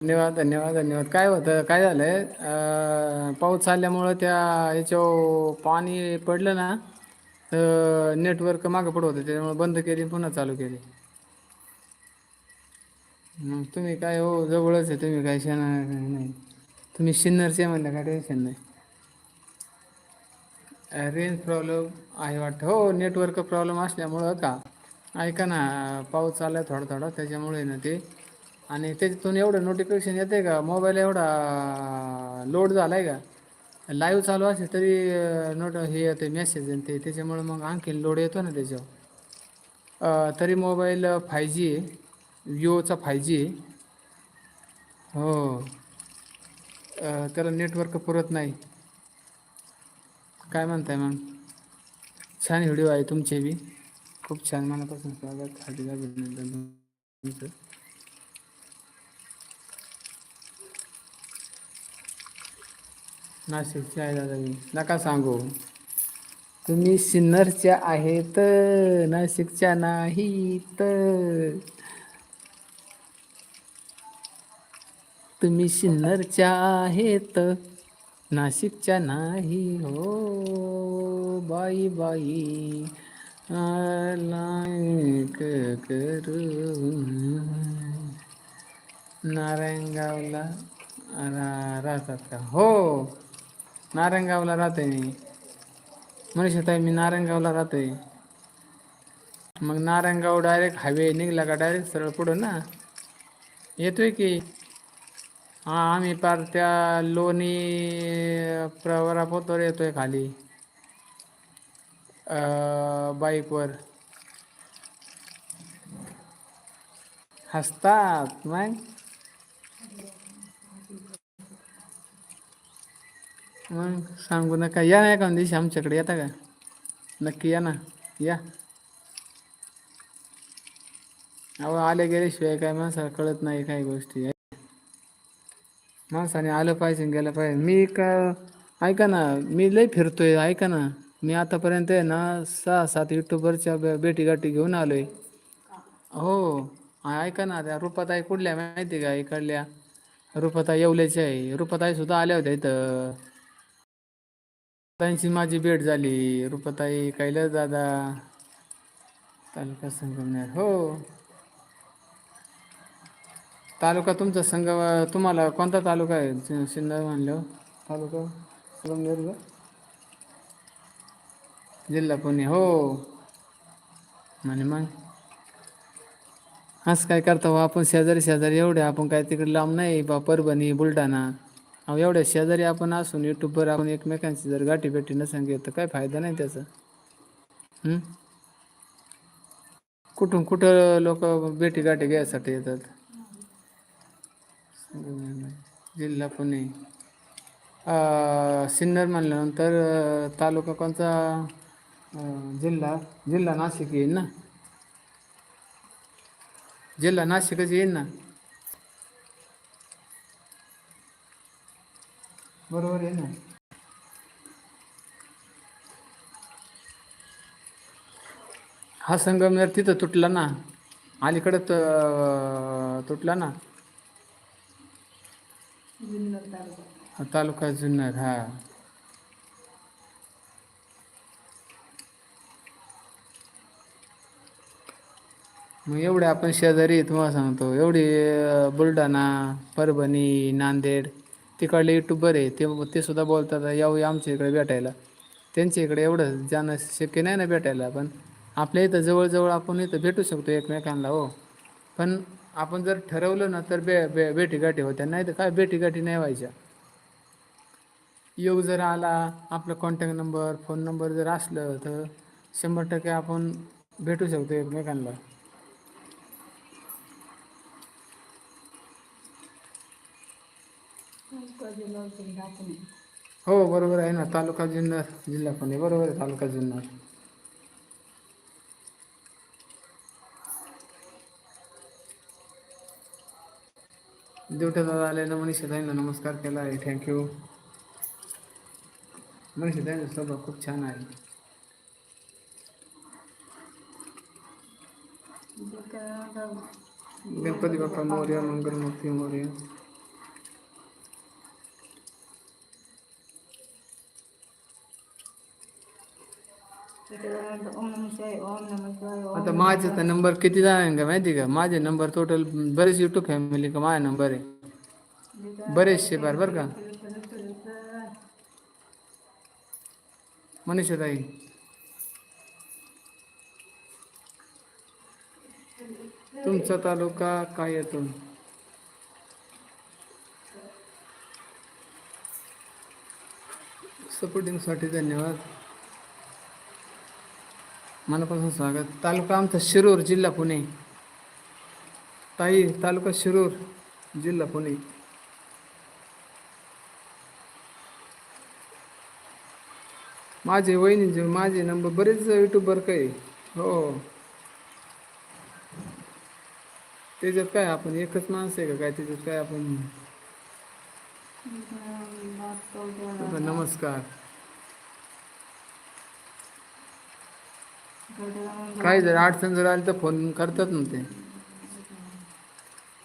धन्यवाद धन्यवाद धन्यवाद. काय होतं काय झालंय पाऊस चालल्यामुळं त्या याच्या पाणी पडलं ना तर नेटवर्क मागं पडत होतं त्याच्यामुळे बंद केली पुन्हा चालू केली. तुम्ही काय हो जवळच आहे तुम्ही काय शेण नाही. तुम्ही शिन्नरचे म्हणलं काय टेन्शन नाही. रेंज प्रॉब्लेम आहे वाटतं. हो नेटवर्क प्रॉब्लेम असल्यामुळं का? ऐका ना पाऊस चालला थोडा थोडा त्याच्यामुळे ना ते आणि त्याच्यातून एवढं नोटिफिकेशन येतं का? मोबाईल एवढा लोड झाला आहे का? लाईव्ह चालू असेल तरी नोट हे येते मेसेज ते. त्याच्यामुळं मग आणखीन लोड येतो ना त्याच्यावर. तरी मोबाईल फाय जी आहे. विवोचा फाय जी आहे. हो. त्याला नेटवर्क पुरत नाही. काय म्हणताय मग? छान व्हिडिओ आहे तुमचे बी. खूप छान मनापासून स्वागत. हार्दिक अभिनंदन तुमचं. नाशिकचे आहे दादा मी नका सांगू. तुम्ही सिन्नरच्या आहेत नाशिकच्या नाहीत. तुम्ही सिन्नरच्या आहेत नाशिकच्या नाही. हो बाई बाई. लायक करू नारायणगावला रा राहतात का? हो. नारायणगावला राहते मी. मनीषाताई मी नारायणगावला राहते मग नारायणगाव डायरेक्ट हायवे निघला का डायरेक्ट सरळ पुढं ना? येतोय की? हां आम्ही पार त्या लोणी प्रवरापोतवर येतोय खाली. बाईकवर. हसतात मग मग सांगू नका. या ना एका दिवशी आमच्याकडे. येता का? नक्की या ना. या. अहो आले गेल्याशिवाय काय माणसाला कळत नाही काही गोष्टी. माणसाने आलं पाहिजे गेलं पाहिजे. मी का ऐका ना मी लय फिरतोय ऐका ना. मी आतापर्यंत आहे ना सहा सात युट्यूबरच्या बेटी गाठी घेऊन आलोय. हो ऐका ना त्या रुपाताई कुठल्या माहिती का? इकडल्या. रुपाताई येवल्याच्या आहे. रुपाताई सुद्धा आल्या होत्या इथं. त्यांची माझी भेट झाली. रुपाताई कैलास दादा? तालुका संगमनेर. हो. तालुका तुमचा संघ तुम्हाला कोणता तालुका आहे? सिन्नर म्हणलं. तालुका संगमनेर जिल्हा पुणे. हो. म्हणे मग. असं काय करता हो? आपण शेजारी शेजारी एवढे आपण काय तिकडे लांब नाही बा परभणी बुलढाणा. अहो एवढ्या शेजारी आपण असून युट्यूबवर आपण एकमेकांची जर गाठी भेटी नसेल घेत तर काय फायदा नाही त्याचा? कुठून कुठं लोक भेटी गाठी घ्यायसाठी येतात? जिल्हा पुणे. सिन्नर म्हणल्यानंतर तालुका कोणता? जिल्हा जिल्हा नाशिक येईल ना? जिल्हा नाशिकच येईल ना? बरोबर आहे ना? हा संगमनेर तिथं तुटला ना अलीकडं तुटला ना? तालुका. जुन्नर हा. मग एवढे आपण शेजारी तुम्हाला सांगतो. एवढी बुलढाणा परभणी नांदेड तिकडले युट्यूबर आहे ते ते सुद्धा बोलतात याऊ आमच्या इकडे भेटायला. त्यांच्या इकडे एवढं जाणं शक्य नाही ना भेटायला पण आपल्या इथं जवळजवळ आपण इथं भेटू शकतो एकमेकांना हो. पण आपण जर ठरवलं ना तर बे बे भेटीगाठी होत्या नाही तर काय भेटीगाठी नाही व्हायच्या. योग जर आला आपला कॉन्टॅक्ट नंबर फोन नंबर जर असलं तर शंभर टक्के आपण भेटू शकतो एकमेकांना. हो, बरोबर आहे ना. तालुका जुन्नर, जिल्हा पुणे. बरोबर आहे, तालुका जुन्नर. दादा आले ना मनीषा ताईंना नमस्कार केला आहे. थँक्यू मनीषा ताईंचा स्वभाव खूप छान आहे. गणपती बाप्पा मोर्या, मंगलमूर्ती मोर्या. आता माझे तर नंबर किती जणांना माहिती का? माझे नंबर टोटल बरेच युट्यूब फॅमिली का माझा नंबर आहे? बरेचशे बार बरं का? मनीषाताई. तुमचा तालुका काय येतो सपोर्टिंगसाठी धन्यवाद. मनापासून स्वागत. तालुका आमचा शिरूर जिल्हा पुणे. ताई तालुका शिरूर जिल्हा पुणे. माझे वहिनीचे माझे नंबर बरेच युट्यूबर काय हो. त्याच्यात काय आपण एकच माणसं आहे का? काय त्याच्यात काय आपण? नमस्कार. काही जर अडचण जर आली तर फोन करतात ना ते.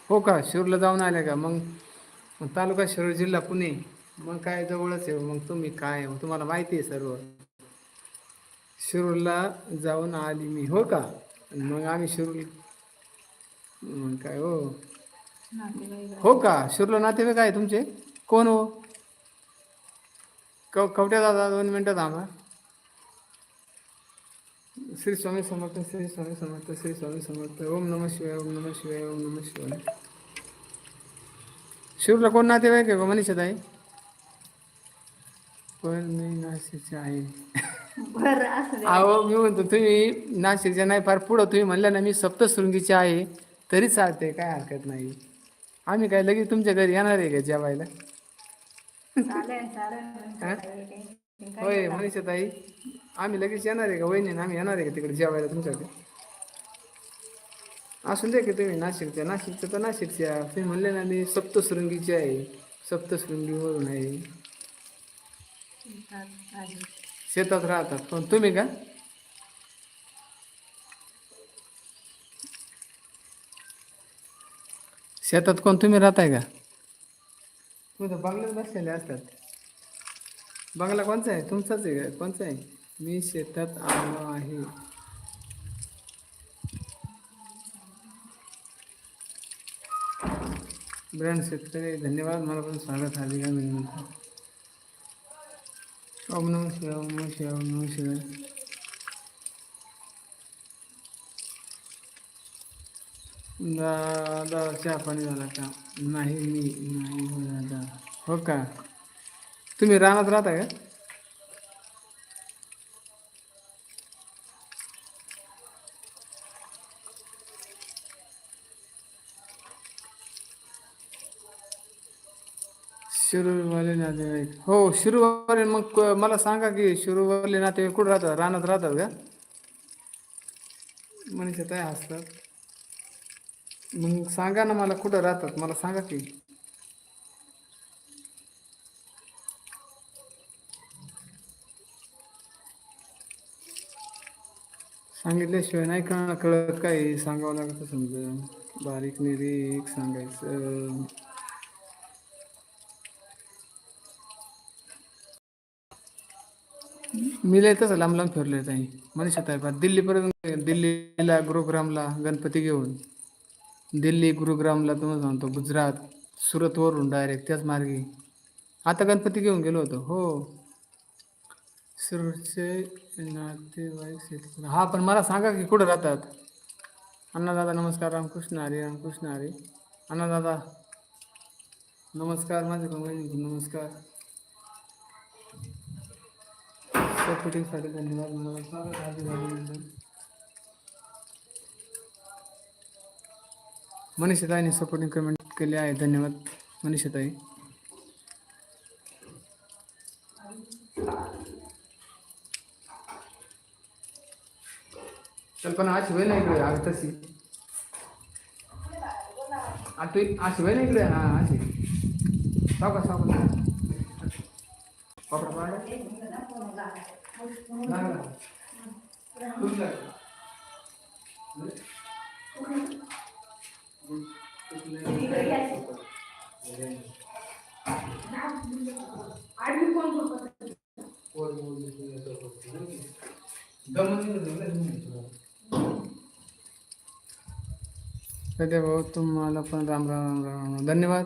हो का? शिरूरला जाऊन आले का? मग तालुका शिरूर जिल्हा पुणे. मग काय जवळच आहे? मग तुम्ही काय? मग तुम्हाला माहिती आहे सर्व. शिरूरला जाऊन आली मी. हो का? मग आम्ही शिरूर मग काय हो? हो का? शिरूरला नातेवाईक आहे तुमचे? कोण हो? कव कवट्या दादा दोन मिनटं थांबा. श्री स्वामी समर्थ श्री स्वामी समर्थ श्री स्वामी समर्थ ओम नम शिवाय ओम नम शिवाय ओम नम शिवाय शिरूरला कोण नातेवाईक आहे का मनीषा ताई पण मी नाशिकचे आहे. अहो मी म्हणतो तुम्ही नाशिकच्या नाही फार पुढं तुम्ही म्हणलं ना मी सप्तशृंगीचे आहे तरी चालते काय हरकत नाही आम्ही काय लगेच तुमच्या घरी येणार आहे का जेवायला होय मनीषा ताई आम्ही लगेच येणार आहे का? वहिनी आम्ही येणार आहे का तिकडे जेवायला तुमच्याकडे? असून दे की तुम्ही नाशिकच्या नाशिकच्या तर नाशिकच्या. तुम्ही म्हणले ना मी सप्तशृंगीचे आहे. सप्तशृंगीवरून आहे. शेतात राहतात. पण तुम्ही का? शेतात कोण तुम्ही राहताय का? तुम्ही तर बंगल्यात बसलेले असतात. बंगला कोणचा आहे? तुमचाच आहे कोणचा आहे? मी शेतात आलो आहे. ब्रँड शेतकरी धन्यवाद. मला पण स्वागत आले का मी म्हणतो ओम नम शिवाय ओम नम शिवाय ओम नम शिवाय. दादा चहा पाणी झाला का? नाही मी नाही. दादा हो का? तुम्ही रानात राहता का? शिरूरवाले नातेवाईक. हो शिरूरवाले. मग क- मला सांगा की शिरूरवाले नातेवाईक कुठं राहतात? रानात राहतात का? मनीषा काय असतात मग सांगा ना मला कुठं राहतात? मला सांगा की. सांगितल्याशिवाय नाही का? कळत काय सांगावं लागतं समजा. बारीक निरीक सांगायचं. मी लय लांब लांब फिरलोय ताई. मनीषा ताई दिल्लीपर्यंत दिल्लीला गुरुग्रामला गणपती घेऊन. दिल्ली गुरुग्रामला तुम्हाला सांगतो गुजरात सुरतवरून डायरेक्ट त्याच मार्गे. आता गणपती घेऊन गेलो होतो. हो. सुरचे नातेवाईक शेतकरी हा पण मला सांगा की कुठं राहतात? अण्णादादा नमस्कार. रामकृष्ण हरी रामकृष्ण हरी. अण्णादादा नमस्कार. माझे कंगणी नमस्कार. सपोर्टिंगसाठी धन्यवाद. मला स्वागत अभिनंदन. सपोर्टिंग कमेंट केले आहे. धन्यवाद मनीषाताई. कल्पना अशी होय ना इकडे आग तशी. तू होय ना इकडे? हा अशी सावका सावका. कपडा पाडा. लागला. भाऊ तुम्हाला पण राम राम राम राम. धन्यवाद.